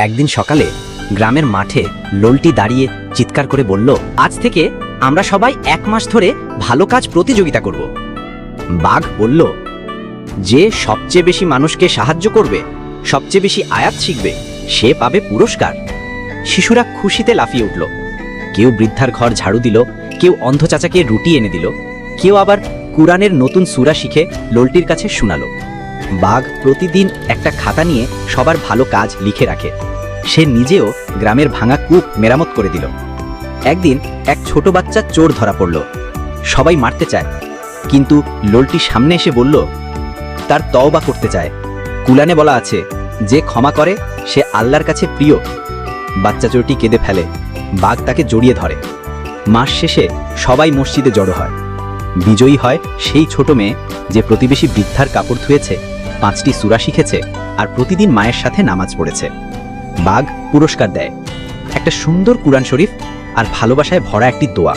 একদিন সকালে গ্রামের মাঠে লোলটি দাঁড়িয়ে চিৎকার করে বলল, আজ থেকে আমরা সবাই এক মাস ধরে ভালো কাজ প্রতিযোগিতা করব। বাঘ বলল, যে সবচেয়ে বেশি মানুষকে সাহায্য করবে, সবচেয়ে বেশি আয়াত শিখবে, সে পাবে পুরস্কার। শিশুরা খুশিতে লাফিয়ে উঠল। কেউ বৃদ্ধার ঘর ঝাড়ু দিল, কেউ অন্ধ চাচাকে রুটি এনে দিল, কেউ আবার কুরআনের নতুন সুরা শিখে লোলটির কাছে শোনালো। বাঘ প্রতিদিন একটা খাতা নিয়ে সবার ভালো কাজ লিখে রাখে। সে নিজেও গ্রামের ভাঙা কূপ মেরামত করে দিল। একদিন এক ছোট বাচ্চা চোর ধরা পড়ল। সবাই মারতে চায়। কিন্তু লোলটি সামনে এসে বলল, তার তওবা করতে চায়। কুলানে বলা আছে, যে ক্ষমা করে, সে আল্লাহর কাছে প্রিয়। বাচ্চা চোরটি কেঁদে ফেলে। বাঘ তাকে জড়িয়ে ধরে। মাস শেষে সবাই মসজিদে জড়ো হয়। বিজয়ী হয় সেই ছোট মেয়ে যে প্রতিবেশী বৃদ্ধার কাপড় ধুয়েছে, পাঁচটি সুরা শিখেছে আর প্রতিদিন মায়ের সাথে নামাজ পড়েছে। বাঘ পুরস্কার দেয়। একটা সুন্দর কুরআন শরীফ আর ভালোবাসায় ভরা একটি দোয়া।